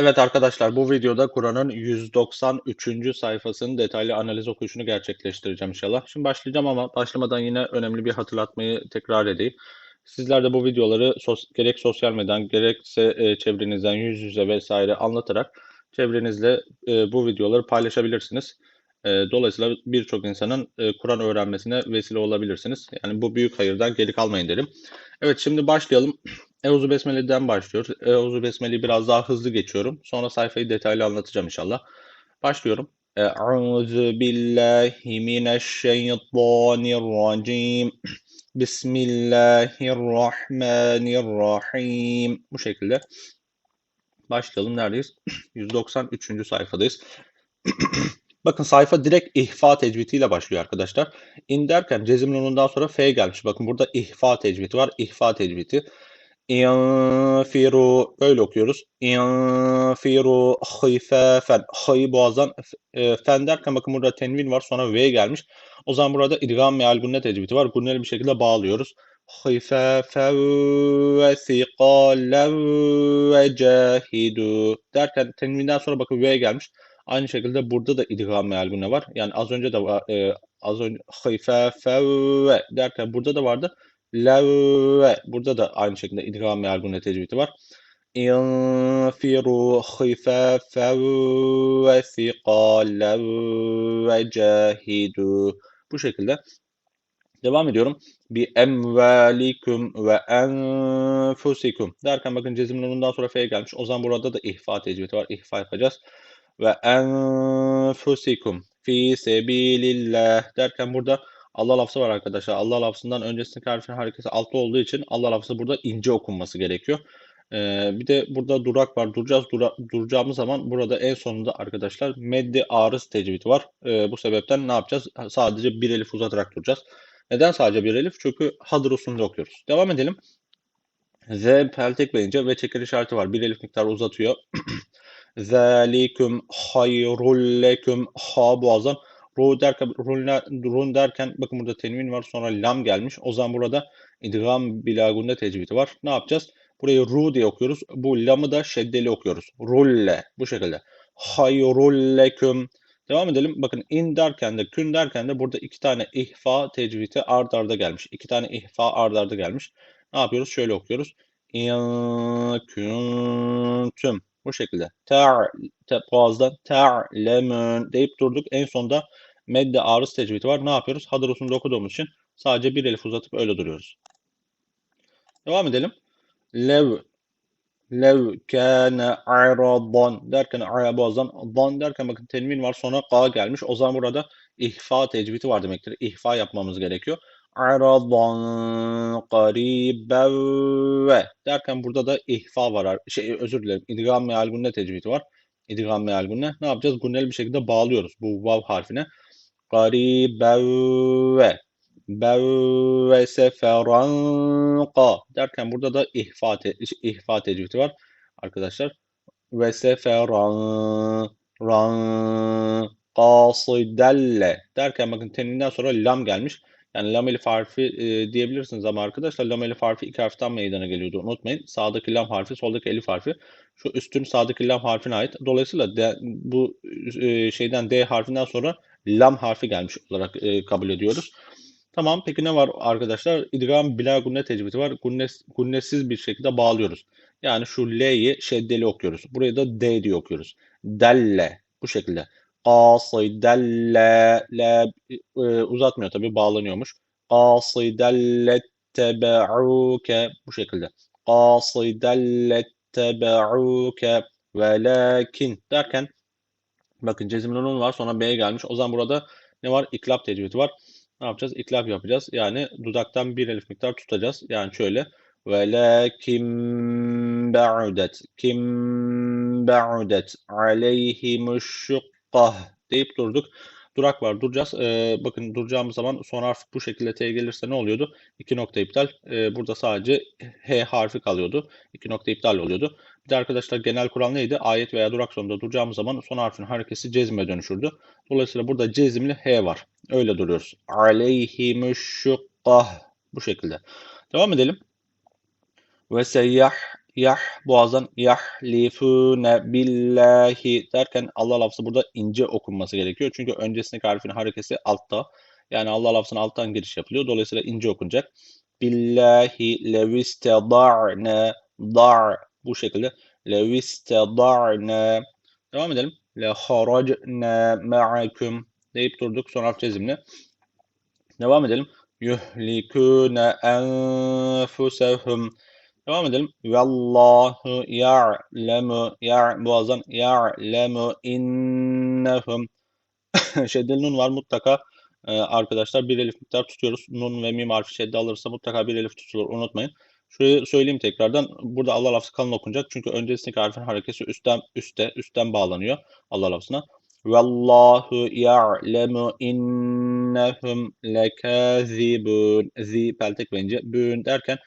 Evet arkadaşlar bu videoda Kur'an'ın 193. sayfasının detaylı analiz okuyuşunu gerçekleştireceğim inşallah. Şimdi başlayacağım ama başlamadan yine önemli bir hatırlatmayı tekrar edeyim. Sizler de bu videoları sos gerek sosyal medyadan gerekse e, çevrenizden yüz yüze vesaire anlatarak çevrenizle e, bu videoları paylaşabilirsiniz. E, dolayısıyla birçok insanın e, Kur'an öğrenmesine vesile olabilirsiniz. Yani bu büyük hayırdan geri kalmayın derim. Evet şimdi başlayalım. Euzu Besmele'den başlıyoruz. Euzu Besmele'yi biraz daha hızlı geçiyorum. Sonra sayfayı detaylı anlatacağım inşallah. Başlıyorum. Euzu billahi mineşşeytanirracim. Bismillahirrahmanirrahim. Bu şekilde. Başlayalım. Neredeyiz? 193. sayfadayız. Bakın sayfa direkt ihfa tecvitiyle başlıyor arkadaşlar. İn derken cezim nunundan sonra F gelmiş. Bakın burada ihfa tecviti var. İhfa tecviti. İnfiru böyle okuyoruz. İnfiru hıfefen. H'yı boğazdan e, fen derken bakın burada tenvin var sonra V gelmiş. O zaman burada idgam meal gunne tecvidi var. Gunneli bir şekilde bağlıyoruz. Hıfefen ve sikalen ve cahidu derken tenvinden sonra bakın V gelmiş. Aynı şekilde burada da idgam meal gunne var. Yani az önce de. E, az önce hıfefen ve derken burada da vardı. Levve. Burada da aynı şekilde idgam meal gunne tecvidi var. İnfiru hıfefen ve sikalen ve cahidu. Bu şekilde devam ediyorum. Bi emvalikum ve enfusikum derken bakın cezim nurundan sonra F gelmiş. O zaman burada da ihfa tecvidi var. İhfa yapacağız. Ve enfusikum fi sebilillah derken burada Allah lafzı var arkadaşlar. Allah lafzından öncesindeki harfin hareketi altta olduğu için Allah lafzı burada ince okunması gerekiyor. Ee, bir de burada durak var. Duracağız. Dura, duracağımız zaman burada en sonunda arkadaşlar meddi arız tecvidi var. Ee, bu sebepten ne yapacağız? Sadece bir elif uzatarak duracağız. Neden sadece bir elif? Çünkü hadır usulünde okuyoruz. Devam edelim. Z peltek beyince ve çeker işareti var. Bir elif miktarı uzatıyor. Zalikum hayrul leküm ha boğazdan Ru derken, run derken bakın burada tenvin var sonra lam gelmiş. O zaman burada idgam bilagunde tecvidi var. Ne yapacağız? Burayı ru diye okuyoruz. Bu lamı da şeddeli okuyoruz. Rulle bu şekilde. Hayrulleküm. Devam edelim. Bakın in derken de kün derken de burada iki tane ihfa tecvidi ard arda gelmiş. İki tane ihfa ard arda gelmiş. Ne yapıyoruz? Şöyle okuyoruz. İn küntüm. Bu şekilde. Ta, boğazdan ta'lemun deyip durduk. En sonda medde arız tecvidi var. Ne yapıyoruz? Hadır usulünde okuduğumuz için sadece bir elif uzatıp öyle duruyoruz. Devam edelim. Lev lev kâne aradan derken arabazdan dan derken bakın tenvin var sonra ka gelmiş. O zaman burada ihfa tecvidi var demektir. İhfa yapmamız gerekiyor. Aradan ve derken burada da ihfa var. Şey özür dilerim. İdgam meal gunne tecvidi var. İdgam meal gunne. Ne yapacağız? Gunneli bir şekilde bağlıyoruz bu vav harfine. Garibevve Bevvese feranqa derken burada da ihfa, te, ihfa tecvidi var arkadaşlar. Ve seferan ran qasidelle derken bakın teninden sonra lam gelmiş. Yani lam elif harfi e, diyebilirsiniz ama arkadaşlar lam elif harfi iki harften meydana geliyordu. Unutmayın. Sağdaki lam harfi, soldaki elif harfi. Şu üstün sağdaki lam harfine ait. Dolayısıyla de, bu e, şeyden D harfinden sonra lam harfi gelmiş olarak e, kabul ediyoruz. Tamam peki ne var arkadaşlar? İdgam bila gunne tecvidi var. Gunnes, gunnesiz bir şekilde bağlıyoruz. Yani şu L'yi şeddeli okuyoruz. Burayı da D diye okuyoruz. Delle bu şekilde. Qasidelle le e, uzatmıyor tabi bağlanıyormuş. Qasidelle tebe'uke bu şekilde. Qasidelle tebe'uke velakin derken bakın cezim nunun var sonra B gelmiş. O zaman burada ne var? İklap tecvidi var. Ne yapacağız? İklap yapacağız. Yani dudaktan bir elif miktar tutacağız. Yani şöyle velakin ba'udet kim ba'udet aleyhimuş şukkah deyip durduk. Durak var duracağız. Ee, bakın duracağımız zaman son harf bu şekilde T gelirse ne oluyordu? İki nokta iptal. Ee, burada sadece H harfi kalıyordu. İki nokta iptal oluyordu. Bir de arkadaşlar genel kural neydi? Ayet veya durak sonunda duracağımız zaman son harfin harekesi cezme dönüşürdü. Dolayısıyla burada cezimli H var. Öyle duruyoruz. Aleyhimüşşukkah. Bu şekilde. Devam edelim. Ve seyyah yah boğazdan yahlifune billahi derken Allah lafzı burada ince okunması gerekiyor. Çünkü öncesindeki harfin harekesi altta. Yani Allah lafzına alttan giriş yapılıyor. Dolayısıyla ince okunacak. Billahi levisteda'ne dar bu şekilde levisteda'ne devam edelim. Leharacne ma'akum deyip durduk. Son harf cezimli. Devam edelim. Yuhlikune enfusehum Devam edelim. Vallahu ya'lemu ya boğazdan ya'lemu innehum şeddeli nun var mutlaka ee, arkadaşlar bir elif miktar tutuyoruz. Nun ve mim harfi şedde alırsa mutlaka bir elif tutulur. Unutmayın. Şurayı söyleyeyim tekrardan. Burada Allah lafzı kalın okunacak. Çünkü öncesindeki harfin harekesi üstten üste üstten bağlanıyor Allah lafzına. Vallahu ya'lemu innehum lekazibun. Zi peltek bence. Bün derken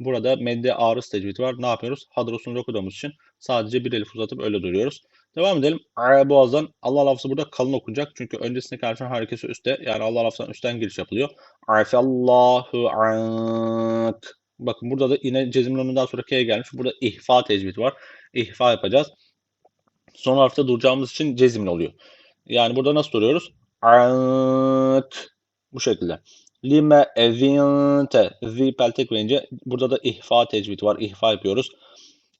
Burada medde arız tecvidi var. Ne yapıyoruz? Hadrosunu okuduğumuz için sadece bir elif uzatıp öyle duruyoruz. Devam edelim. A boğazdan Allah lafzı burada kalın okunacak. Çünkü öncesindeki harfin harekesi üstte. Yani Allah lafzından üstten giriş yapılıyor. Afallahu ank. Bakın burada da yine cezimlerinden sonra K'ye gelmiş. Burada ihfa tecvidi var. İhfa yapacağız. Son harfte duracağımız için cezimli oluyor. Yani burada nasıl duruyoruz? Ank. Bu şekilde. Lime ezinte. Zi peltek verince burada da ihfa tecvidi var. İhfa yapıyoruz.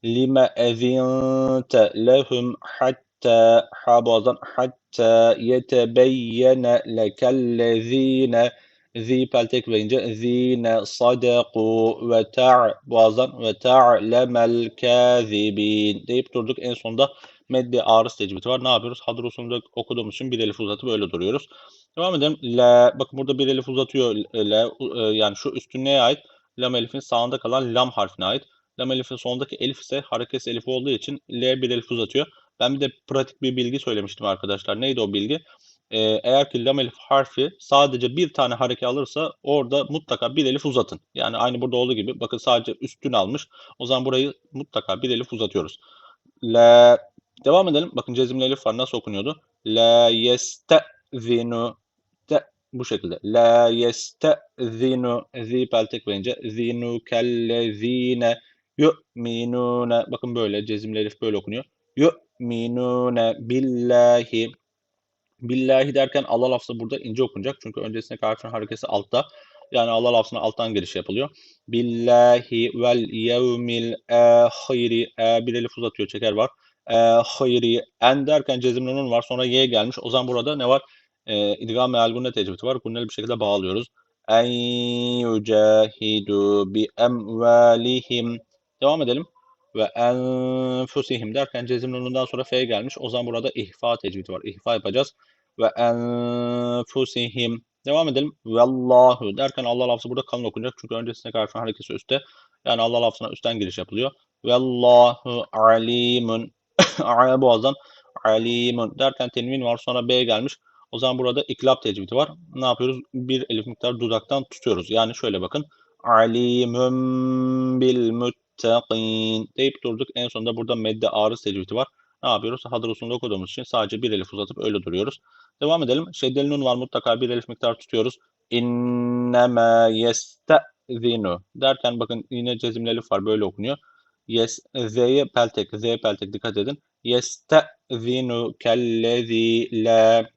Lime ezinte lehum hatta ha boğazdan hatta yetebeyyene lekellezine zi peltek verince zine sadaku ve ta' boğazdan ve ta'lemel kazibin deyip durduk. En sonunda meddi arız tecvidi var. Ne yapıyoruz? Hadır usulünde okuduğumuz için bir elif uzatıp öyle duruyoruz. Devam edelim. L. Bakın burada bir elif uzatıyor. L. E, yani şu üstün neye ait? Lam elifin sağında kalan lam harfine ait. Lam elifin sonundaki elif ise hareketsiz elif olduğu için L bir elif uzatıyor. Ben bir de pratik bir bilgi söylemiştim arkadaşlar. Neydi o bilgi? Ee, eğer ki lam elif harfi sadece bir tane hareke alırsa orada mutlaka bir elif uzatın. Yani aynı burada olduğu gibi bakın sadece üstün almış. O zaman burayı mutlaka bir elif uzatıyoruz. L. Devam edelim. Bakın cezimli elif var. Nasıl okunuyordu? La yestezinu bu şekilde. La yestezinu zi peltek verince zinu kellezine yu'minune bakın böyle cezimli elif böyle okunuyor. Yu'minune billahi billahi derken Allah lafzı burada ince okunacak. Çünkü öncesinde harfin harekesi altta. Yani Allah lafzına alttan giriş yapılıyor. Billahi vel yevmil ahiri e, bir elif uzatıyor çeker var. E, hayri en derken cezimli nun var. Sonra y gelmiş. O zaman burada ne var? e, idgam meal gunne tecvidi var. Gunneli bir şekilde bağlıyoruz. En yucahidu bi emvalihim. Devam edelim. Ve enfusihim derken cezim nunundan sonra f gelmiş. O zaman burada ihfa tecvidi var. İhfa yapacağız. Ve enfusihim. Devam edelim. Vallahu derken Allah lafzı burada kalın okunacak. Çünkü öncesinde harfin harekesi üstte. Yani Allah lafzına üstten giriş yapılıyor. Vallahu alimun. boğazdan alimun derken tenvin var. Sonra b gelmiş. O zaman burada iklap tecvidi var. Ne yapıyoruz? Bir elif miktar dudaktan tutuyoruz. Yani şöyle bakın. Alimüm bil muttaqin deyip durduk. En sonunda burada medde arız tecvidi var. Ne yapıyoruz? Hadır okuduğumuz için sadece bir elif uzatıp öyle duruyoruz. Devam edelim. Şeddeli nun var. Mutlaka bir elif miktar tutuyoruz. İnnemâ yestezinu derken bakın yine cezimli elif var. Böyle okunuyor. Yes, Z'ye peltek. Z'ye peltek. Dikkat edin. Yestezinu kellezi la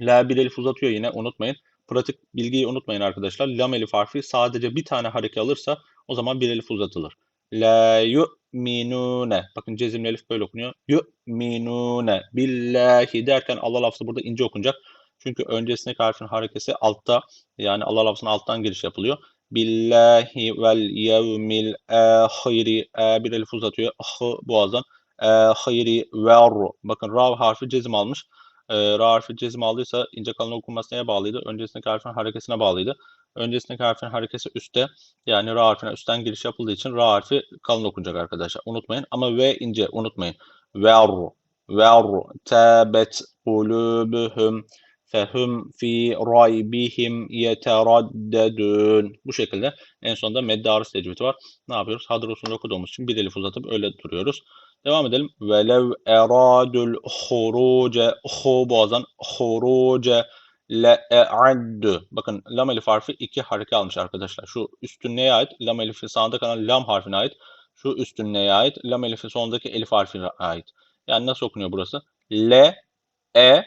La bir elif uzatıyor yine unutmayın. Pratik bilgiyi unutmayın arkadaşlar. Lam elif harfi sadece bir tane hareke alırsa o zaman bir elif uzatılır. La yu'minune. Bakın cezimli elif böyle okunuyor. Yu'minune. Billahi derken Allah lafzı burada ince okunacak. Çünkü öncesindeki harfin harekesi altta. Yani Allah lafzının alttan giriş yapılıyor. Billahi vel yevmil ahiri. E, bir elif uzatıyor. Ah boğazdan. Ahiri ver. Bakın ra harfi cezim almış e, ra harfi cezim aldıysa ince kalın okunması neye bağlıydı? Öncesindeki harfin harekesine bağlıydı. Öncesindeki harfin harekesi üstte. Yani ra harfine üstten giriş yapıldığı için ra harfi kalın okunacak arkadaşlar. Unutmayın. Ama v ince unutmayın. Ver, ver, tabet kulubuhum fehum fi raybihim yeteraddedun. Bu şekilde en sonunda medde arız tecvidi var. Ne yapıyoruz? Hadır usulü okuduğumuz için bir elif uzatıp öyle duruyoruz. Devam edelim. Velev eradul huruce hu boğazdan huruce le e'addu. Bakın lam elif harfi iki hareke almış arkadaşlar. Şu üstün neye ait? Lam elifi sağında kalan lam harfine ait. Şu üstün neye ait? Lam elifi sonundaki elif harfine ait. Yani nasıl okunuyor burası? Le, e,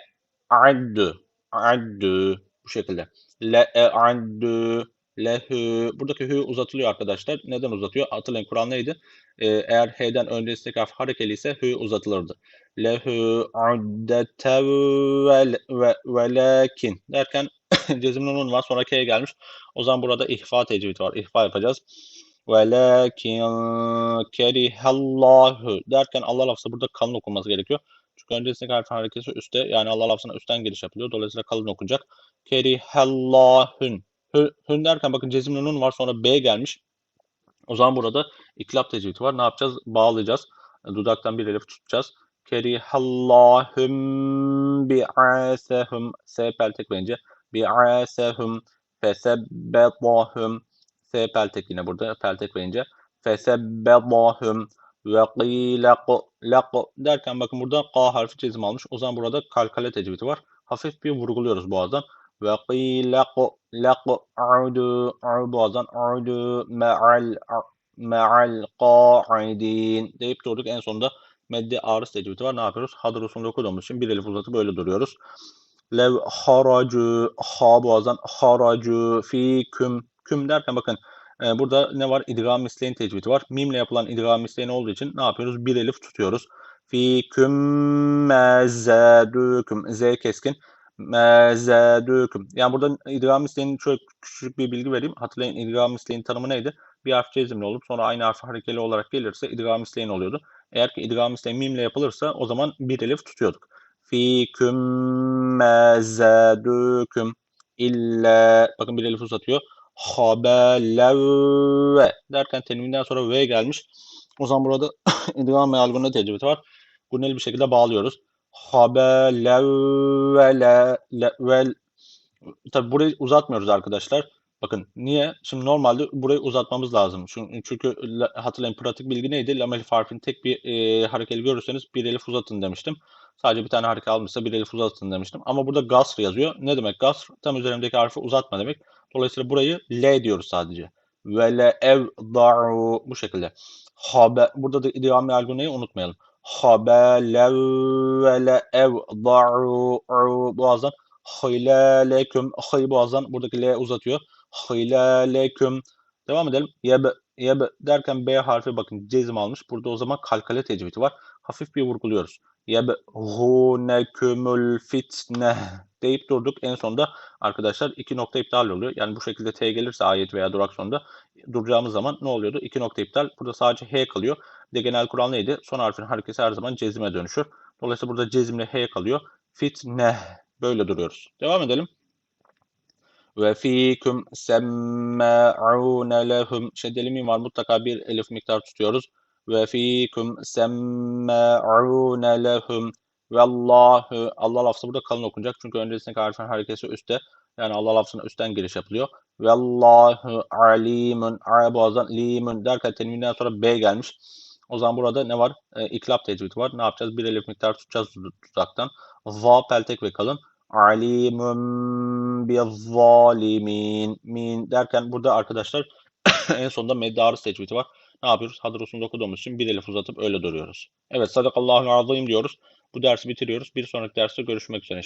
addu. Addu. Bu şekilde. Le, e, addu. Lehü. Buradaki hü uzatılıyor arkadaşlar. Neden uzatıyor? Hatırlayın Kur'an neydi? Ee, eğer h'den öncesi harf harekeli ise hü uzatılırdı. Lehü addete ve, ve, velakin derken cezimli nun var. Sonra k'ye gelmiş. O zaman burada ihfa tecvidi var. İhfa yapacağız. Velakin kerihallahu derken Allah lafzı burada kalın okunması gerekiyor. Çünkü öncesindeki harfin hareketi üstte yani Allah lafzına üstten giriş yapılıyor. Dolayısıyla kalın okunacak. Kerihallahun. Hü, hün derken bakın cezimli nun var sonra B gelmiş. O zaman burada iklap tecvidi var. Ne yapacağız? Bağlayacağız. Dudaktan bir elif tutacağız. Kerihallahum bi'asehum. S peltek bence. Bi'asehum fesebbetahum. S peltek yine burada. Peltek bence. Fesebbetahum ve qîle laq derken bakın burada K harfi cezim almış. O zaman burada kalkale tecvidi var. Hafif bir vurguluyoruz boğazdan. Ve qîle laq a'udu boğazdan a'udu me'al me'al qa'idin deyip durduk. En sonunda meddi ağrıs tecvidi var. Ne yapıyoruz? Hadır usulünde okuduğumuz için bir elif uzatıp böyle duruyoruz. Lev haracu ha boğazdan haracu fi küm küm derken bakın e, burada ne var? İdgam misleyin tecvidi var. Mimle yapılan idgam misleyin olduğu için ne yapıyoruz? Bir elif tutuyoruz. Fi küm mezedüküm z keskin mezedüküm. Yani burada idgam misleyin şöyle küçük bir bilgi vereyim. Hatırlayın idgam misleyin tanımı neydi? Bir harf cezimli olup sonra aynı harf harekeli olarak gelirse idgam misleyin oluyordu. Eğer ki idgam misleyin mimle yapılırsa o zaman bir elif tutuyorduk. Fiküm mezedüküm illa bakın bir elif uzatıyor. Habelevve derken tenvinden sonra V gelmiş. O zaman burada idgam mealgunda tecrübeti var. Gunneli bir şekilde bağlıyoruz. Habelevve vel Tabi burayı uzatmıyoruz arkadaşlar. Bakın niye? Şimdi normalde burayı uzatmamız lazım. Çünkü hatırlayın pratik bilgi neydi? Lam elif harfini tek bir e, harekeli görürseniz bir elif uzatın demiştim. Sadece bir tane hareket almışsa bir elif uzatın demiştim. Ama burada gasr yazıyor. Ne demek gasr? Tam üzerindeki harfi uzatma demek. Dolayısıyla burayı L diyoruz sadece. Ve le ev da'u bu şekilde. Habe burada da idgam algoneyi unutmayalım. Ev da'u boğazdan hilalekum hay boğazdan buradaki L uzatıyor. Hilalekum devam edelim. Yeb yeb derken B harfi bakın cezim almış. Burada o zaman kalkale tecvidi var. Hafif bir vurguluyoruz. Yebhunekumul fitne deyip durduk. En sonunda arkadaşlar iki nokta iptal oluyor. Yani bu şekilde T gelirse ayet veya durak sonunda duracağımız zaman ne oluyordu? İki nokta iptal. Burada sadece H kalıyor. De genel kural neydi? Son harfin hareketi her zaman cezime dönüşür. Dolayısıyla burada cezimle H kalıyor. Fitne böyle duruyoruz. Devam edelim. Ve fikum semma'une lehum şeddeli mim var. Mutlaka bir elif miktar tutuyoruz. Ve fikum semma'une lehum Vallahu Allah lafzı burada kalın okunacak. Çünkü öncesindeki harfin hareketi üstte. Yani Allah lafzına üstten giriş yapılıyor. Vallahu alimun boğazdan limun derken tenvinden sonra B gelmiş. O zaman burada ne var? E, iklap tecvidi var. Ne yapacağız? Bir elif miktar tutacağız tuzaktan. Va peltek ve kalın. Alimun bi zalimin min derken burada arkadaşlar en sonunda meddarı tecvidi var. Ne yapıyoruz? Hadır usulünde okuduğumuz için bir elif uzatıp öyle duruyoruz. Evet sadakallahu azim diyoruz. Bu dersi bitiriyoruz. Bir sonraki derste görüşmek üzere.